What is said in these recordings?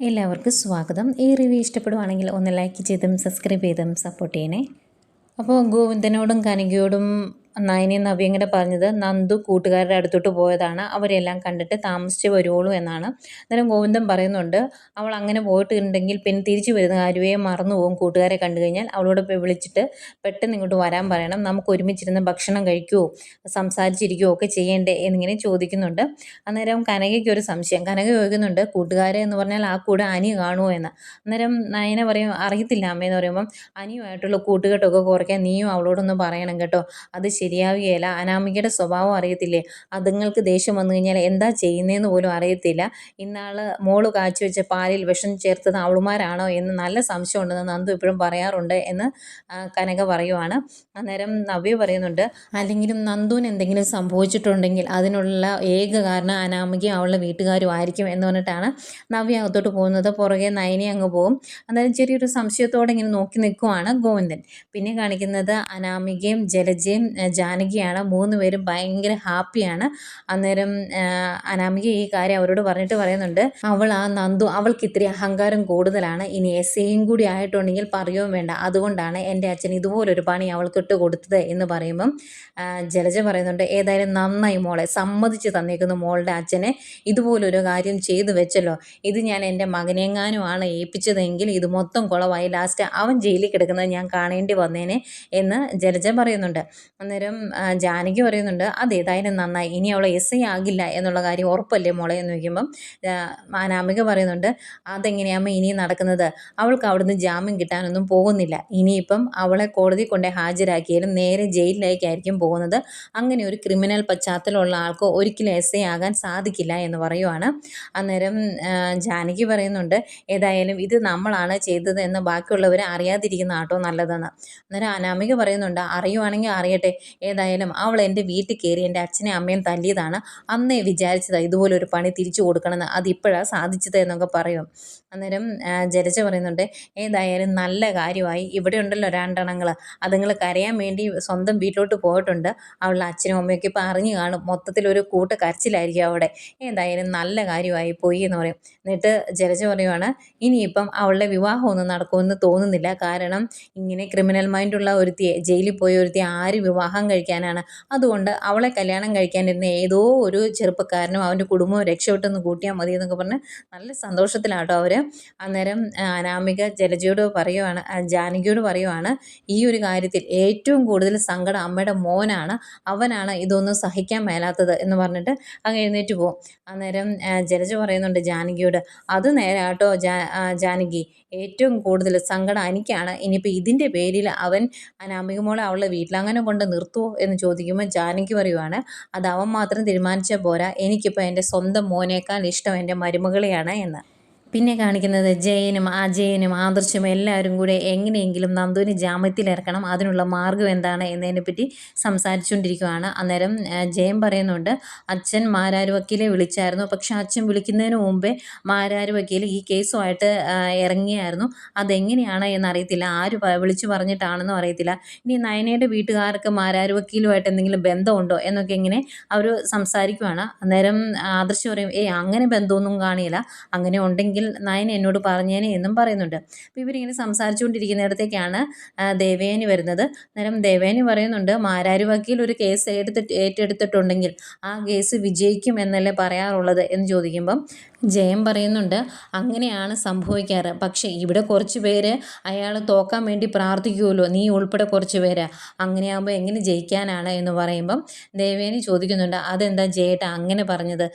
എല്ലാവർക്കും സ്വാഗതം. ഈ റിവ്യൂ ഇഷ്ടപ്പെടുവാണെങ്കിൽ ഒന്ന് ലൈക്ക് ചെയ്തും സബ്സ്ക്രൈബ് ചെയ്തും സപ്പോർട്ട് ചെയ്യണേ. അപ്പോൾ ഗോവിന്ദനോടും കനകയോടും നയനി നവ്യ ഇങ്ങനെ പറഞ്ഞത് നന്ദു കൂട്ടുകാരുടെ അടുത്തോട്ട് പോയതാണ്. അവരെല്ലാം കണ്ടിട്ട് താമസിച്ച് വരുവുള്ളൂ എന്നാണ്. അന്നേരം ഗോവിന്ദൻ പറയുന്നുണ്ട് അവൾ അങ്ങനെ പോയിട്ടുണ്ടെങ്കിൽ പിന്നെ തിരിച്ചു വരുന്ന കാര്യമേ മറന്നു പോകും. കൂട്ടുകാരെ കണ്ടു കഴിഞ്ഞാൽ അവളോട് വിളിച്ചിട്ട് പെട്ടെന്ന് ഇങ്ങോട്ട് വരാൻ പറയണം. നമുക്ക് ഒരുമിച്ചിരുന്ന് ഭക്ഷണം കഴിക്കുമോ സംസാരിച്ചിരിക്കുമോ ഒക്കെ ചെയ്യേണ്ടേ എന്നിങ്ങനെ ചോദിക്കുന്നുണ്ട്. അന്നേരം കനകയ്ക്ക് ഒരു സംശയം. കനക ചോദിക്കുന്നുണ്ട് കൂട്ടുകാരെ എന്ന് പറഞ്ഞാൽ ആ കൂടെ അനി കാണുമോ എന്ന്? അന്നേരം നയന പറയും അറിയത്തില്ല അമ്മയെന്ന് പറയുമ്പം അനിയുമായിട്ടുള്ള കൂട്ടുകെട്ടൊക്കെ കുറയ്ക്കാൻ നീയും അവളോടൊന്ന് പറയണം കേട്ടോ. അത് ശരിയാവുകയില്ല. അനാമികയുടെ സ്വഭാവം അറിയത്തില്ലേ? അതുങ്ങൾക്ക് ദേഷ്യം വന്നു കഴിഞ്ഞാൽ എന്താ ചെയ്യുന്നതെന്ന് പോലും അറിയത്തില്ല. ഇന്നാൾ മോൾ കാഴ്ചവെച്ച പാലിൽ വിഷം ചേർത്തത് അവളുമാരാണോ എന്ന് നല്ല സംശയമുണ്ടെന്ന് നന്ദു ഇപ്പോഴും പറയാറുണ്ട് എന്ന് കനക പറയുവാണ്. അന്നേരം നവ്യ പറയുന്നുണ്ട് അല്ലെങ്കിലും നന്ദുവിന് എന്തെങ്കിലും സംഭവിച്ചിട്ടുണ്ടെങ്കിൽ അതിനുള്ള ഏക കാരണം അനാമികയും അവളുടെ വീട്ടുകാരും ആയിരിക്കും എന്ന് പറഞ്ഞിട്ടാണ് നവ്യ അകത്തോട്ട് പോകുന്നത്. പുറകെ നയനി അങ്ങ് പോകും. അന്നേരം ചെറിയൊരു സംശയത്തോടെ ഇങ്ങനെ നോക്കി നിൽക്കുവാണ് ഗോവിന്ദൻ. പിന്നെ കാണിക്കുന്നത് അനാമികയും ജലജയും ജാനകിയാണ്. മൂന്ന് പേരും ഭയങ്കര ഹാപ്പിയാണ്. അന്നേരം അനാമിക ഈ കാര്യം അവരോട് പറഞ്ഞിട്ട് പറയുന്നുണ്ട്. അവൾ ആ നന്ദു അവൾക്ക് ഇത്തിരി അഹങ്കാരം കൂടുതലാണ്. ഇനി എസ് എയും കൂടി ആയിട്ടുണ്ടെങ്കിൽ പറയുകയും വേണ്ട. അതുകൊണ്ടാണ് എന്റെ അച്ഛൻ ഇതുപോലൊരു പണി അവൾക്ക് ഇട്ട് കൊടുത്തത് എന്ന് പറയുമ്പം ജലജ പറയുന്നുണ്ട് ഏതായാലും നന്നായി മോളെ. സമ്മതിച്ച് തന്നേക്കുന്നു മോളുടെ അച്ഛനെ. ഇതുപോലൊരു കാര്യം ചെയ്തു വെച്ചല്ലോ. ഇത് ഞാൻ എന്റെ മകനെങ്ങാനുമാണ് ഏൽപ്പിച്ചതെങ്കിൽ ഇത് മൊത്തം കുളവായി. ലാസ്റ്റ് അവൻ ജയിലിൽ കിടക്കുന്നത് ഞാൻ കാണേണ്ടി വന്നേനെ എന്ന് ജലജ പറയുന്നുണ്ട്. അന്നേരം അന്നേരം ജാനകി പറയുന്നുണ്ട് അതേതായാലും നന്നായി. ഇനി അവൾ എസ് ഐ ആകില്ല എന്നുള്ള കാര്യം ഉറപ്പല്ലേ മോളെ? എന്ന് ചോദിക്കുമ്പം അനാമിക പറയുന്നുണ്ട് അതെങ്ങനെയാമ്മ ഇനി നടക്കുന്നത്? അവൾക്ക് അവിടുന്ന് ജാമ്യം കിട്ടാനൊന്നും പോകുന്നില്ല. ഇനിയിപ്പം അവളെ കോടതി കൊണ്ടേ ഹാജരാക്കിയാലും നേരെ ജയിലിലേക്കായിരിക്കും പോകുന്നത്. അങ്ങനെ ഒരു ക്രിമിനൽ പശ്ചാത്തലമുള്ള ആൾക്ക് ഒരിക്കലും എസ് ഐ ആകാൻ സാധിക്കില്ല എന്ന് പറയുവാണ്. അന്നേരം ജാനകി പറയുന്നുണ്ട് ഏതായാലും ഇത് നമ്മളാണ് ചെയ്തത് എന്ന് ബാക്കിയുള്ളവർ അറിയാതിരിക്കുന്ന ആട്ടോ നല്ലതെന്ന്. അന്നേരം അനാമിക പറയുന്നുണ്ട് അറിയുവാണെങ്കിൽ അറിയട്ടെ. ഏതായാലും അവൾ എന്റെ വീട്ടിൽ കയറി എന്റെ അച്ഛനെയും അമ്മയും തല്ലിയതാണ്. അന്നേ വിചാരിച്ചതാണ് ഇതുപോലൊരു പണി തിരിച്ചു കൊടുക്കണമെന്ന്. അതിപ്പോഴാണ് സാധിച്ചത് എന്നൊക്കെ പറയും. അന്നേരം ജലജ പറയുന്നുണ്ട് ഏതായാലും നല്ല കാര്യമായി. ഇവിടെ ഉണ്ടല്ലോ രണ്ടെണ്ണങ്ങൾ അതുങ്ങൾ കരയാൻ വേണ്ടി സ്വന്തം വീട്ടിലോട്ട് പോയിട്ടുണ്ട്. അവളുടെ അച്ഛനും അമ്മയൊക്കെ ഇപ്പോൾ അറിഞ്ഞു കാണും. മൊത്തത്തിലൊരു കൂട്ട കരച്ചിലായിരിക്കും അവിടെ. ഏതായാലും നല്ല കാര്യമായി പോയി എന്ന് പറയും. എന്നിട്ട് ജലജ പറയുവാണ് ഇനിയിപ്പം അവളുടെ വിവാഹമൊന്നും നടക്കുമെന്ന് തോന്നുന്നില്ല. കാരണം ഇങ്ങനെ ക്രിമിനൽ മൈൻഡുള്ള ഒരുത്തിയെ ജയിലിൽ പോയ ഒരുത്തി ആര് വിവാഹം കഴിക്കാനാണ്. അതുകൊണ്ട് അവളെ കല്യാണം കഴിക്കാനിരുന്ന ഏതോ ഒരു ചെറുപ്പക്കാരനും അവന്റെ കുടുംബവും രക്ഷപ്പെട്ടെന്ന് കൂട്ടിയാൽ മതി എന്നൊക്കെ പറഞ്ഞ് നല്ല സന്തോഷത്തിലാട്ടോ അവർ അന്നേരം അനാമിക ജലജയോട് പറയുവാണ് ജാനകിയോട് പറയുവാണ് ഈ ഒരു കാര്യത്തിൽ ഏറ്റവും കൂടുതൽ സങ്കടം അമ്മയുടെ മോനാണ് അവനാണ് ഇതൊന്നും സഹിക്കാൻ മേലാത്തത് എന്ന് പറഞ്ഞിട്ട് അങ്ങ് എഴുന്നേറ്റ് പോകും അന്നേരം ജലജ പറയുന്നുണ്ട് ജാനകിയോട് അത് നേരാട്ടോ ജാ ജാനകി. ഏറ്റവും കൂടുതൽ സങ്കടം എനിക്കാണ്. ഇനിയിപ്പോൾ ഇതിന്റെ പേരിൽ അവൻ അനാമിക മോളെ അവളെ വീട്ടിലങ്ങനെ കൊണ്ട് നിർത്തുമോ എന്ന് ചോദിക്കുമ്പോൾ ജാനകി പറയുവാണ് അത് അവൻ മാത്രം തീരുമാനിച്ചാൽ പോരാ. എനിക്കിപ്പോൾ എന്റെ സ്വന്തം മോനേക്കാൾ ഇഷ്ടം എന്റെ മരുമകളെയാണ് എന്ന്. പിന്നെ കാണിക്കുന്നത് ജയനും അജയനും ആദർശും എല്ലാവരും കൂടെ എങ്ങനെയെങ്കിലും നന്ദുവിന് ജാമ്യത്തിലിറക്കണം അതിനുള്ള മാർഗം എന്താണ് എന്നതിനെപ്പറ്റി സംസാരിച്ചുകൊണ്ടിരിക്കുകയാണ്. അന്നേരം ജയൻ പറയുന്നുണ്ട് അച്ഛൻ മാരാരു വക്കീലെ വിളിച്ചായിരുന്നു. പക്ഷെ അച്ഛൻ വിളിക്കുന്നതിന് മുമ്പേ മാരാരു വക്കീൽ ഈ കേസുമായിട്ട് ഇറങ്ങിയായിരുന്നു. അതെങ്ങനെയാണ് എന്നറിയത്തില്ല. ആര് വിളിച്ചു പറഞ്ഞിട്ടാണെന്നും അറിയത്തില്ല. ഇനി നയനയുടെ വീട്ടുകാർക്ക് മാരാരു വക്കീലുമായിട്ട് എന്തെങ്കിലും ബന്ധമുണ്ടോ? എന്നൊക്കെ ഇങ്ങനെ അവർ സംസാരിക്കുവാണ്. അന്നേരം ആദർശ് പറയും ഏ അങ്ങനെ ബന്ധമൊന്നും കാണില്ല. അങ്ങനെ ഉണ്ടെങ്കിൽ നയൻ എന്നോട് പറഞ്ഞേനെ എന്നും പറയുന്നുണ്ട്. അപ്പോൾ ഇവരിങ്ങനെ സംസാരിച്ചുകൊണ്ടിരിക്കുന്നിടത്തേക്കാണ് ദേവേനി വരുന്നത്. അന്നേരം ദേവേനി പറയുന്നുണ്ട് മാരാരി വക്കീൽ ഒരു കേസ് ഏറ്റെടുത്തിട്ട് ഏറ്റെടുത്തിട്ടുണ്ടെങ്കിൽ ആ കേസ് വിജയിക്കും എന്നല്ലേ പറയാറുള്ളത്? എന്ന് ചോദിക്കുമ്പം ജയം പറയുന്നുണ്ട് അങ്ങനെയാണ് സംഭവിക്കാറ്. പക്ഷേ ഇവിടെ കുറച്ച് പേര് അയാൾ തോക്കാൻ വേണ്ടി പ്രാർത്ഥിക്കുമല്ലോ നീ ഉൾപ്പെടെ കുറച്ച് പേര്. അങ്ങനെയാകുമ്പോൾ എങ്ങനെ ജയിക്കാനാണ്? എന്ന് പറയുമ്പം ദേവേനി ചോദിക്കുന്നുണ്ട് അതെന്താ ജയേട്ട അങ്ങനെ പറഞ്ഞത്?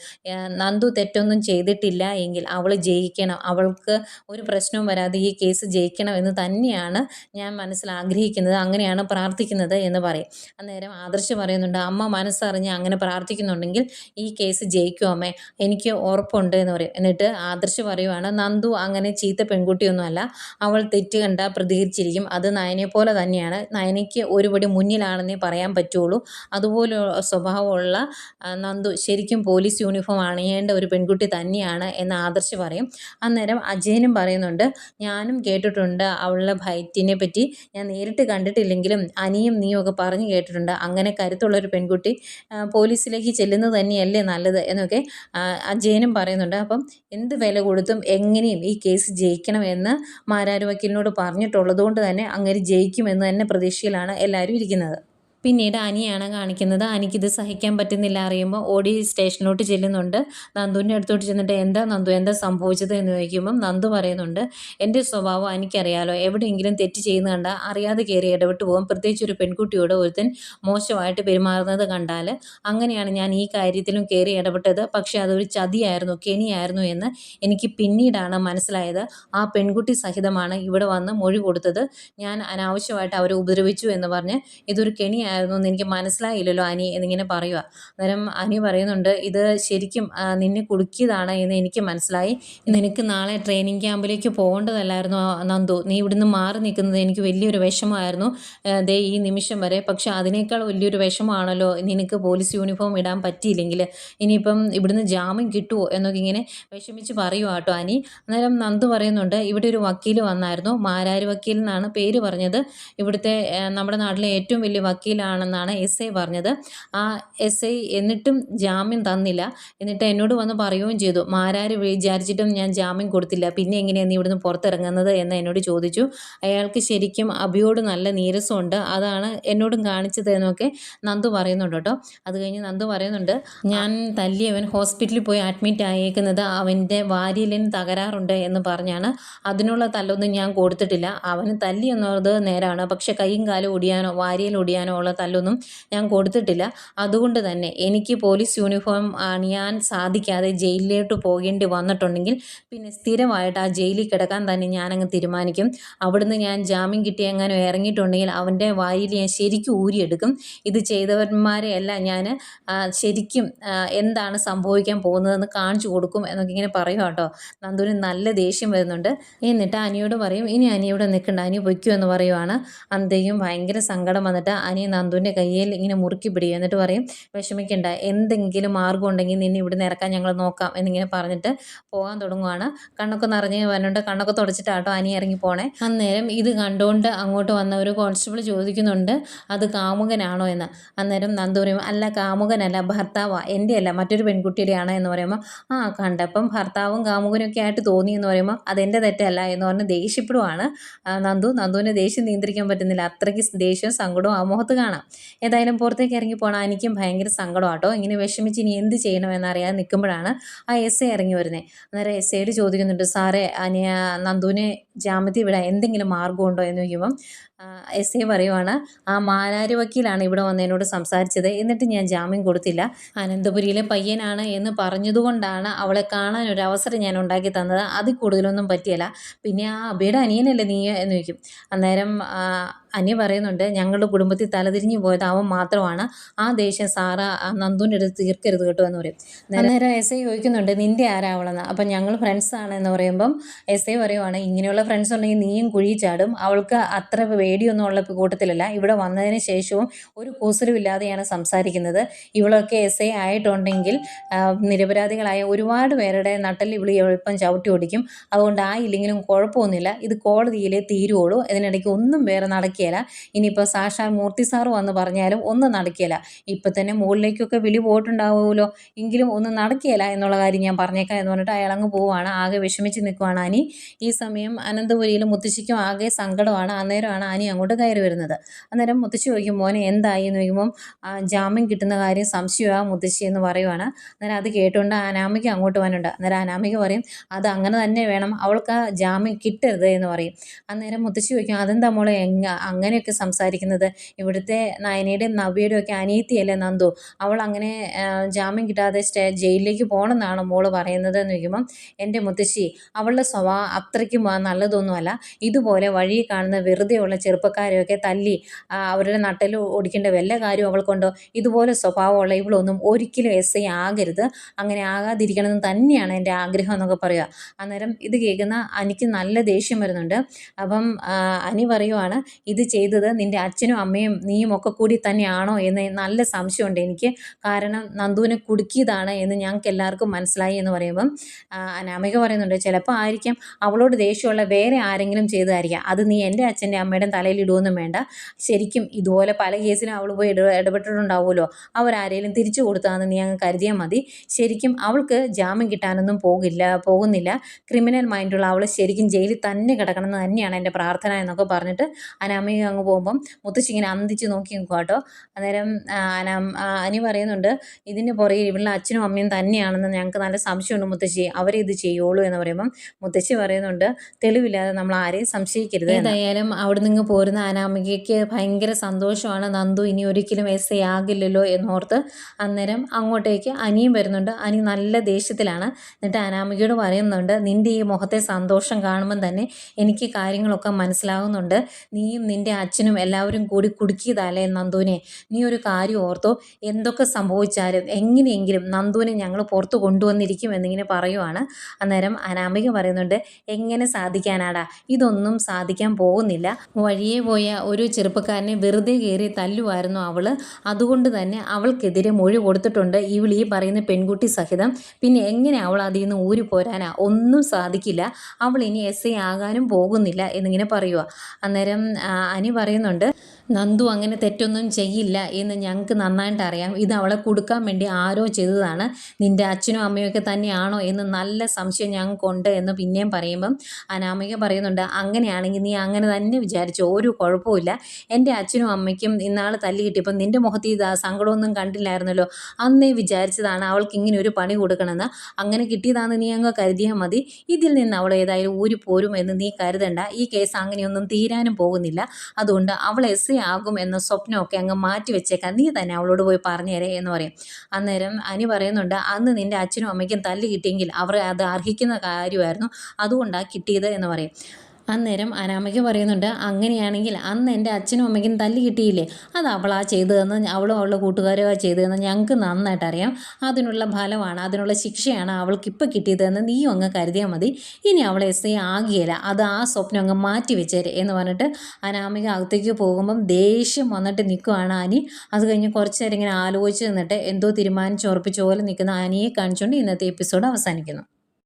നന്ദു തെറ്റൊന്നും ചെയ്തിട്ടില്ല എങ്കിൽ അവൾ ജയിക്കണം അവൾക്ക് ഒരു പ്രശ്നവും വരാതെ ഈ കേസ് ജയിക്കണം എന്ന് തന്നെയാണ് ഞാൻ മനസ്സിൽ ആഗ്രഹിക്കുന്നത്. അങ്ങനെയാണ് പ്രാർത്ഥിക്കുന്നത് എന്ന് പറയും. അന്നേരം ആദർശ് പറയുന്നുണ്ട് അമ്മ മനസ്സറിഞ്ഞ് അങ്ങനെ പ്രാർത്ഥിക്കുന്നുണ്ടെങ്കിൽ ഈ കേസ് ജയിക്കും അമ്മേ. എനിക്ക് ഉറപ്പുണ്ട് എന്ന് പറയും. എന്നിട്ട് ആദർശ് പറയുവാണ് നന്ദു അങ്ങനെ ചീത്ത പെൺകുട്ടിയൊന്നുമല്ല. അവൾ തെറ്റ് കണ്ട പ്രതികരിച്ചിരിക്കും. അത് നയനെ പോലെ തന്നെയാണ്. നയനയ്ക്ക് ഒരുപടി മുന്നിലാണെന്നേ പറയാൻ പറ്റുള്ളൂ. അതുപോലെ സ്വഭാവമുള്ള നന്ദു ശരിക്കും പോലീസ് യൂണിഫോം അണിയേണ്ട ഒരു പെൺകുട്ടി തന്നെയാണ് എന്ന് ആദർശ് പറയും. അന്നേരം അജയനും പറയുന്നുണ്ട് ഞാനും കേട്ടിട്ടുണ്ട് അവളുടെ ഭയത്തിനെ പറ്റി ഞാൻ നേരിട്ട് കണ്ടിട്ടില്ലെങ്കിലും അനിയും നീയും ഒക്കെ പറഞ്ഞു കേട്ടിട്ടുണ്ട്. അങ്ങനെ കരുത്തുള്ളൊരു പെൺകുട്ടി പോലീസിലേക്ക് ചെല്ലുന്നത് തന്നെയല്ലേ നല്ലത്? എന്നൊക്കെ അജയനും പറയുന്നുണ്ട്. അപ്പം എന്ത് വില കൊടുത്തും എങ്ങനെയും ഈ കേസ് ജയിക്കണമെന്ന് മാരാരു വക്കീലിനോട് പറഞ്ഞിട്ടുള്ളത് കൊണ്ട് തന്നെ അങ്ങനെ ജയിക്കുമെന്ന് തന്നെ പ്രതീക്ഷയിലാണ് എല്ലാവരും ഇരിക്കുന്നത്. പിന്നീട് അനിയാണ് കാണിക്കുന്നത്. അനിക്കിത് സഹിക്കാൻ പറ്റുന്നില്ല അറിയുമ്പോൾ ഓടി സ്റ്റേഷനിലോട്ട് ചെല്ലുന്നുണ്ട്. നന്ദുവിന്റെ അടുത്തോട്ട് ചെന്നിട്ട് എന്താ നന്ദു എന്താ സംഭവിച്ചത് എന്ന് ചോദിക്കുമ്പം നന്ദു പറയുന്നുണ്ട് എന്റെ സ്വഭാവം എനിക്കറിയാലോ എവിടെയെങ്കിലും തെറ്റ് ചെയ്യുന്ന കണ്ടാൽ അറിയാതെ കയറി ഇടപെട്ട് പോകും. പ്രത്യേകിച്ച് ഒരു പെൺകുട്ടിയോട് ഒരുത്തൻ മോശമായിട്ട് പെരുമാറുന്നത് കണ്ടാൽ അങ്ങനെയാണ് ഞാൻ ഈ കാര്യത്തിലും കയറി ഇടപെട്ടത്. പക്ഷേ അതൊരു ചതിയായിരുന്നു കെണിയായിരുന്നു എന്ന് എനിക്ക് പിന്നീടാണ് മനസ്സിലായത്. ആ പെൺകുട്ടി സഹിതമാണ് ഇവിടെ വന്ന് മൊഴി കൊടുത്തത്. ഞാൻ അനാവശ്യമായിട്ട് അവരെ ഉപദ്രവിച്ചു എന്ന് പറഞ്ഞ് ഇതൊരു കെണിയായിരുന്നു എന്ന് എനിക്ക് മനസ്സിലായില്ലല്ലോ അനി എന്നിങ്ങനെ പറയുക അന്നേരം അനി പറയുന്നുണ്ട് ഇത് ശരിക്കും നിന്നെ കുടുക്കിയതാണ് എന്ന് എനിക്ക് മനസ്സിലായി. നിനക്ക് നാളെ ട്രെയിനിങ് ക്യാമ്പിലേക്ക് പോകേണ്ടതല്ലായിരുന്നു നന്ദു? നീ ഇവിടുന്ന് മാറി നിൽക്കുന്നത് എനിക്ക് വലിയൊരു വിഷമമായിരുന്നു. ദേ ഈ നിമിഷം വരെ. പക്ഷെ അതിനേക്കാൾ വലിയൊരു വിഷമമാണല്ലോ നിനക്ക് പോലീസ് യൂണിഫോം ഇടാൻ പറ്റിയില്ലെങ്കിൽ. ഇനിയിപ്പം ഇവിടുന്ന് ജാമ്യം കിട്ടുമോ എന്നൊക്കെ ഇങ്ങനെ വിഷമിച്ച് പറയുക കേട്ടോ അനി. അന്നേരം നന്ദു പറയുന്നുണ്ട് ഇവിടെ ഒരു വക്കീൽ വന്നായിരുന്നു. മാരാരി വക്കീൽ എന്നാണ് പേര് പറഞ്ഞത്. ഇവിടുത്തെ നമ്മുടെ നാട്ടിലെ ഏറ്റവും വലിയ വക്കീലാണെന്നാണ് എസ് ഐ പറഞ്ഞത്. ആ എസ് ഐ എന്നിട്ടും ജാമ്യം തന്നില്ല. എന്നിട്ട് എന്നോട് വന്ന് പറയുകയും ചെയ്തു മാരാര് വിചാരിച്ചിട്ടും ഞാൻ ജാമ്യം കൊടുത്തില്ല. പിന്നെ എങ്ങനെയാണ് നീ ഇവിടുന്ന് പുറത്തിറങ്ങുന്നത്? എന്ന് എന്നോട് ചോദിച്ചു. അയാൾക്ക് ശരിക്കും അഭിയോട് നല്ല നീരസമുണ്ട്. അതാണ് എന്നോടും കാണിച്ചത് എന്നൊക്കെ നന്ദു പറയുന്നുണ്ട് കേട്ടോ. അത് കഴിഞ്ഞ് നന്ദു പറയുന്നുണ്ട് ഞാൻ തല്ലിയവൻ ഹോസ്പിറ്റലിൽ പോയി അഡ്മിറ്റ് ആയേക്കുന്നത് അവന്റെ വാരിയലിന് തകരാറുണ്ട് എന്ന് പറഞ്ഞാണ്. അതിനുള്ള തല്ലൊന്നും ഞാൻ കൊടുത്തിട്ടില്ല. അവന് തല്ലി എന്നുള്ളത് നേരാണ്. പക്ഷെ കൈയും കാലും ഒടിയാനോ വാരിയൽ ഒടിയാനോ ഉള്ള തല്ലൊന്നും ഞാൻ കൊടുത്തിട്ടില്ല. അതുകൊണ്ട് തന്നെ എനിക്ക് പോലീസ് യൂണിഫോം അണിയാൻ സാധിക്കാതെ ജയിലിലോട്ട് പോകേണ്ടി വന്നിട്ടുണ്ടെങ്കിൽ പിന്നെ സ്ഥിരമായിട്ട് ആ ജയിലിൽ കിടക്കാൻ തന്നെ ഞാനങ്ങ് തീരുമാനിക്കും. അവിടുന്ന് ഞാൻ ജാമ്യം കിട്ടി എങ്ങനെ ഇറങ്ങിയിട്ടുണ്ടെങ്കിൽ അവന്റെ വായിൽ ഞാൻ ശരിക്കും ഊരിയെടുക്കും. ഇത് ചെയ്തവന്മാരെ എല്ലാം ഞാൻ ശരിക്കും എന്താണ് സംഭവിക്കാൻ പോകുന്നതെന്ന് കാണിച്ചു കൊടുക്കും എന്നൊക്കെ ഇങ്ങനെ പറയുക കേട്ടോ. നന്ദുവിന് നല്ല ദേഷ്യം വരുന്നുണ്ട്. എന്നിട്ട് അനിയോട് പറയും ഇനി അനിയോട് നിൽക്കണ്ട അനി പൊയ്ക്കോ എന്ന് പറയുവാണ്. അന്തേക്കും ഭയങ്കര സങ്കടം വന്നിട്ട് അനി നന്ദുവിന്റെ കയ്യിൽ ഇങ്ങനെ മുറുക്കി പിടിയും എന്നിട്ട് പറയും വിഷമിക്കണ്ട എന്തെങ്കിലും മാർഗം ഉണ്ടെങ്കിൽ നിന്നെ ഇവിടുന്ന് ഇറക്കാൻ ഞങ്ങൾ നോക്കാം എന്നിങ്ങനെ പറഞ്ഞിട്ട് പോകാൻ തുടങ്ങുവാണ്. കണ്ണൊക്കെ നിറഞ്ഞ് വരുന്നുണ്ട്. കണ്ണൊക്കെ തുടച്ചിട്ടാട്ടോ അനി ഇറങ്ങി പോണേ. അന്നേരം ഇത് കണ്ടുകൊണ്ട് അങ്ങോട്ട് വന്ന ഒരു കോൺസ്റ്റബിൾ ചോദിക്കുന്നുണ്ട് അത് കാമുകനാണോ എന്ന്? അന്നേരം നന്ദു പറയും അല്ല കാമുകനല്ല ഭർത്താവാ. എന്റെ അല്ല മറ്റൊരു പെൺകുട്ടിയുടെയാണ് എന്ന് പറയുമ്പോൾ ആ കണ്ടപ്പം ഭർത്താവും കാമുകനും ഒക്കെ ആയിട്ട് തോന്നി എന്ന് പറയുമ്പോൾ അതെന്റെ തെറ്റല്ല എന്ന് പറഞ്ഞ് ദേഷ്യപ്പെടുവാണ്. നന്ദു നന്ദുവിനെ ദേഷ്യം നിയന്ത്രിക്കാൻ പറ്റുന്നില്ല. അത്രയ്ക്ക് ദേഷ്യവും സങ്കടവും ആ മുഖത്ത് കാണാം. ഏതായാലും പുറത്തേക്ക് ഇറങ്ങി പോകണം എനിക്കും ഭയങ്കര സങ്കടമാട്ടോ ഇങ്ങനെ വിഷമിച്ച് ഇനി എന്ത് ചെയ്യണമെന്നറിയാതെ നിൽക്കുമ്പോഴാണ് ആ എസ് എ ഇറങ്ങി വരുന്നത് അന്നേരം എസ് എയുടെ ചോദിക്കുന്നുണ്ട് സാറേ അനിയ നന്ദുവിനെ ജാമ്യത്തിൽ വിടാൻ എന്തെങ്കിലും മാർഗമുണ്ടോ എന്ന് ചോദിക്കുമ്പം എസ് ഐ പറയുവാണ് ആ മാലാരി വക്കീലാണ് ഇവിടെ വന്ന് എന്നോട് സംസാരിച്ചത്. എന്നിട്ട് ഞാൻ ജാമ്യം കൊടുത്തില്ല. അനന്തപുരിയിലെ പയ്യനാണ് എന്ന് പറഞ്ഞതുകൊണ്ടാണ് അവളെ കാണാൻ ഒരു അവസരം ഞാൻ ഉണ്ടാക്കി തന്നത്. അതിൽ കൂടുതലൊന്നും പറ്റിയല്ല. പിന്നെ ആ അബിയുടെ അനിയനല്ലേ നീ എന്ന് ചോദിക്കും. അന്നേരം അനിയ പറയുന്നുണ്ട് ഞങ്ങളുടെ കുടുംബത്തിൽ തലതിരിഞ്ഞു പോയത് അവൻ മാത്രമാണ്. ആ ദേഷ്യം സാറ നന്ദുവിന്റെ അടുത്ത് തീർക്കരുത് കേട്ടോ എന്ന് പറയും. അന്നേരം എസ് ഐ ചോദിക്കുന്നുണ്ട് നിന്റെ ആരാവളെന്ന്? അപ്പം ഞങ്ങൾ ഫ്രണ്ട്സാണ് എന്ന് പറയുമ്പം എസ് ഐ പറയുവാണ് ഇങ്ങനെയുള്ള ഫ്രണ്ട്സ് ഉണ്ടെങ്കിൽ നീയും കുഴി ചാടും. അവൾക്ക് അത്ര പേടിയൊന്നും ഉള്ള കൂട്ടത്തിലല്ല. ഇവിടെ വന്നതിന് ശേഷവും ഒരു കൂസലുമില്ലാതെയാണ് സംസാരിക്കുന്നത്. ഇവളൊക്കെ എസ് ഐ ആയിട്ടുണ്ടെങ്കിൽ നിരപരാധികളായ ഒരുപാട് പേരുടെ നട്ടൽ ഇവിളി എളുപ്പം ചവിട്ടി ഓടിക്കും. അതുകൊണ്ട് ആ ഇല്ലെങ്കിലും കുഴപ്പമൊന്നുമില്ല. ഇത് കോടതിയിലെ തീരുവുള്ളൂ ഇതിനിടയ്ക്ക് ഒന്നും വേറെ നടക്കുകയില്ല. ഇനിയിപ്പോൾ സാക്ഷാൽ മൂർത്തി സാറ് വന്ന് പറഞ്ഞാലും ഒന്നും നടക്കുകയില്ല. ഇപ്പം തന്നെ മുകളിലേക്കൊക്കെ വിളി പോയിട്ടുണ്ടാവുമല്ലോ. എങ്കിലും ഒന്നും നടക്കുകയില്ല എന്നുള്ള കാര്യം ഞാൻ പറഞ്ഞേക്കാം എന്ന് പറഞ്ഞിട്ട് അയാൾ അങ്ങ് പോവുകയാണ് ആകെ വിഷമിച്ച് നിൽക്കുവാണ് അനി. ഈ സമയം അനന്തപുരിയിൽ മുത്തശ്ശിക്കും ആകെ സങ്കടമാണ്. അന്നേരമാണ് അനി അങ്ങോട്ട് കയറി വരുന്നത്. അന്നേരം മുത്തശ്ശി ചോദിക്കും മോനെ എന്തായി? എന്ന് ചോദിക്കുമ്പം ജാമ്യം കിട്ടുന്ന കാര്യം സംശയമാണ് മുത്തശ്ശി എന്ന് പറയുവാണ്. അന്നേരം അത് കേട്ടുകൊണ്ട് അനാമിക്ക് അങ്ങോട്ട് പോകാനുണ്ട് അന്നേരം അനാമിക്ക് പറയും അത് അങ്ങനെ തന്നെ വേണം. അവൾക്ക് ആ ജാമ്യം കിട്ടരുത് എന്ന് പറയും. അന്നേരം മുത്തശ്ശി ചോദിക്കും അതെന്താ മോളെ എങ്ങ അങ്ങനെയൊക്കെ സംസാരിക്കുന്നത്? ഇവിടുത്തെ നയനയുടെയും നവ്യയുടെയും ഒക്കെ അനിയത്തിയല്ലേ നന്ദു? അവൾ അങ്ങനെ ജാമ്യം കിട്ടാതെ സ്റ്റേ ജയിലിലേക്ക് പോകണമെന്നാണ് മോൾ പറയുന്നത്? എന്ന് ചോദിക്കുമ്പം എന്റെ മുത്തശ്ശി അവളുടെ സ്വഭാവം അത്രയ്ക്കും നല്ലതൊന്നുമല്ല. ഇതുപോലെ വഴി കാണുന്ന വെറുതെയുള്ള ചെറുപ്പക്കാരെയൊക്കെ തല്ലി അവരുടെ നട്ടൽ ഓടിക്കേണ്ട വല്ല കാര്യവും അവൾക്കുണ്ടോ ഇതുപോലെ സ്വഭാവമുള്ള ഇവളൊന്നും ഒരിക്കലും എസ് ഐ ആകരുത്. അങ്ങനെ ആകാതിരിക്കണമെന്ന് തന്നെയാണ് എന്റെ ആഗ്രഹം എന്നൊക്കെ പറയുക. അന്നേരം ഇത് കേൾക്കുന്ന അനിക്ക് നല്ല ദേഷ്യം വരുന്നുണ്ട്. അപ്പം അനി പറയുവാണ് ഇത് ചെയ്തത് നിന്റെ അച്ഛനും അമ്മയും നീയും ഒക്കെ കൂടി തന്നെയാണോ? എന്ന് നല്ല സംശയമുണ്ട് എനിക്ക്. കാരണം നന്ദുവിനെ കുടുക്കിയതാണ് എന്ന് ഞങ്ങൾക്ക് എല്ലാവർക്കും മനസ്സിലായി എന്ന് പറയുമ്പം അനാമിക പറയുന്നുണ്ട് ചിലപ്പോൾ ആയിരിക്കാം അവളോട് ദേഷ്യമുള്ള വേറെ ആരെങ്കിലും ചെയ്തതായിരിക്കാം. അത് നീ എന്റെ അച്ഛന്റെ അമ്മയുടെ തലയിൽ ഇടുവൊന്നും വേണ്ട. ശരിക്കും ഇതുപോലെ പല കേസിലും അവൾ പോയി ഇട ഇടപെട്ടിട്ടുണ്ടാവുമല്ലോ. അവരാരേലും തിരിച്ചു കൊടുത്താന്ന് നീ അങ്ങ് കരുതിയാൽ മതി. ശരിക്കും അവൾക്ക് ജാമ്യം കിട്ടാനൊന്നും പോകില്ല പോകുന്നില്ല. ക്രിമിനൽ മൈൻഡുള്ള അവൾ ശരിക്കും ജയിലിൽ തന്നെ കിടക്കണം എന്ന് തന്നെയാണ് എന്റെ പ്രാർത്ഥന എന്നൊക്കെ പറഞ്ഞിട്ട് അനാമയും അങ്ങ് പോകുമ്പം മുത്തശ്ശി ഇങ്ങനെ അന്തിച്ച് നോക്കി നിൽക്കുക കേട്ടോ. അന്നേരം അനാം അനി പറയുന്നുണ്ട് ഇതിന് പുറകെ ഇവളുടെ അച്ഛനും അമ്മയും തന്നെയാണെന്ന് ഞങ്ങൾക്ക് നല്ല സംശയമുണ്ട് മുത്തശ്ശി. അവരെ ഇത് ചെയ്യുള്ളൂ എന്ന് പറയുമ്പം മുത്തശ്ശി പറയുന്നുണ്ട് തെളിവില്ലാതെ നമ്മൾ ആരെയും സംശയിക്കരുത് ഏതായാലും അവിടെ നിന്ന് പോരുന്ന അനാമികയ്ക്ക് ഭയങ്കര സന്തോഷമാണ്. നന്ദു ഇനി ഒരിക്കലും എസ് ഐ ആകില്ലല്ലോ എന്നോർത്ത് അന്നേരം അങ്ങോട്ടേക്ക് അനിയും വരുന്നുണ്ട്. അനി നല്ല ദേഷ്യത്തിലാണ്. എന്നിട്ട് അനാമികയോട് പറയുന്നുണ്ട് നിന്റെ ഈ മുഖത്തെ സന്തോഷം കാണുമ്പം തന്നെ എനിക്ക് കാര്യങ്ങളൊക്കെ മനസ്സിലാകുന്നുണ്ട് നീയും നിന്റെ അച്ഛനും എല്ലാവരും കൂടി കുടുക്കിയതല്ലേ നന്ദുവിനെ? നീ ഒരു കാര്യം ഓർത്തോ എന്തൊക്കെ സംഭവിച്ചാലും എങ്ങനെയെങ്കിലും നന്ദുവിനെ ഞങ്ങൾ പുറത്ത് കൊണ്ടുവന്നിരിക്കും എന്നിങ്ങനെ പറയുവാണ്. അന്നേരം അനാമിക പറയുന്നുണ്ട് എങ്ങനെ സാധിക്കാനാടാ? ഇതൊന്നും സാധിക്കാൻ പോകുന്നില്ല. വഴിയെ പോയ ഒരു ചെറുപ്പക്കാരനെ വെറുതെ കയറി തല്ലുമായിരുന്നു അവൾ അതുകൊണ്ട് തന്നെ അവൾക്കെതിരെ മൊഴി കൊടുത്തിട്ടുണ്ട്. ഇവൾ ഈ പറയുന്ന പെൺകുട്ടി സഹിതം. പിന്നെ എങ്ങനെ അവൾ അതിൽ നിന്ന് ഊരി പോരാനാ? ഒന്നും സാധിക്കില്ല. അവൾ ഇനി എസ് ഐ ആകാനും പോകുന്നില്ല എന്നിങ്ങനെ പറയുക അന്നേരം അനി പറയുന്നുണ്ട് നന്ദു അങ്ങനെ തെറ്റൊന്നും ചെയ്യില്ല എന്ന് ഞങ്ങൾക്ക് നന്നായിട്ട് അറിയാം. ഇത് അവളെ കൊടുക്കാൻ വേണ്ടി ആരോ ചെയ്തതാണ്. നിന്റെ അച്ഛനും അമ്മയൊക്കെ തന്നെയാണോ എന്ന് നല്ല സംശയം ഞങ്ങൾക്കുണ്ട് എന്ന് പിന്നെയും പറയുമ്പം അനാമിക പറയുന്നുണ്ട് അങ്ങനെയാണെങ്കിൽ നീ അങ്ങനെ തന്നെ വിചാരിച്ചു ഒരു കുഴപ്പമില്ല എന്റെ അച്ഛനും അമ്മയ്ക്കും ഇന്നാൾ തല്ലി കിട്ടിയപ്പം നിന്റെ മുഖത്ത് ഇത് സങ്കടമൊന്നും കണ്ടില്ലായിരുന്നല്ലോ. അന്നേ വിചാരിച്ചതാണ് അവൾക്ക് ഇങ്ങനെ ഒരു പണി കൊടുക്കണമെന്ന്. അങ്ങനെ കിട്ടിയതാണെന്ന് നീ അങ്ങ് കരുതിയാൽ മതി. ഇതിൽ നിന്ന് അവൾ ഏതായാലും ഊരി പോരും എന്ന് നീ കരുതണ്ട. ഈ കേസ് അങ്ങനെയൊന്നും തീരാനും പോകുന്നില്ല. അതുകൊണ്ട് അവൾ എസ് ആകും എന്ന സ്വപ്നമൊക്കെ അങ്ങ് മാറ്റി വെച്ചേക്കാം. നീ തന്നെ അവളോട് പോയി പറഞ്ഞു തരേ എന്ന് പറയും. അന്നേരം അനി പറയുന്നുണ്ട് അന്ന് നിന്റെ അച്ഛനും അമ്മയ്ക്കും തല്ല് കിട്ടിയെങ്കിൽ അവർ അത് അർഹിക്കുന്ന കാര്യമായിരുന്നു. അതുകൊണ്ടാണ് കിട്ടിയത് എന്ന് പറയും. അന്നേരം അനാമയ്ക്ക് പറയുന്നുണ്ട് അങ്ങനെയാണെങ്കിൽ അന്ന് എന്റെ അച്ഛനും അമ്മയ്ക്കും തല്ലി കിട്ടിയില്ലേ? അത് അവളാ ചെയ്തതെന്ന് അവളും അവളുടെ കൂട്ടുകാരുമാ ചെയ്തതെന്ന് ഞങ്ങൾക്ക് നന്നായിട്ട് അറിയാം. അതിനുള്ള ഫലമാണ് അതിനുള്ള ശിക്ഷയാണ് അവൾക്ക് ഇപ്പോൾ കിട്ടിയതെന്ന് നീയും അങ്ങ് കരുതിയാൽ മതി. ഇനി അവൾ എസ് ഐ ആകിയല്ല അത് ആ സ്വപ്നം അങ്ങ് മാറ്റി വെച്ചേരെ എന്ന് പറഞ്ഞിട്ട് അനാമിക അകത്തേക്ക് പോകുമ്പം ദേഷ്യം വന്നിട്ട് നിൽക്കുവാണ് അനി അത് കഴിഞ്ഞ് കുറച്ച് നേരം ഇങ്ങനെ ആലോചിച്ച് നിന്നിട്ട് എന്തോ തീരുമാനിച്ചുറപ്പിച്ച പോലെ നിൽക്കുന്ന അനിയെ കാണിച്ചുകൊണ്ട് ഇന്നത്തെ എപ്പിസോഡ് അവസാനിക്കുന്നു.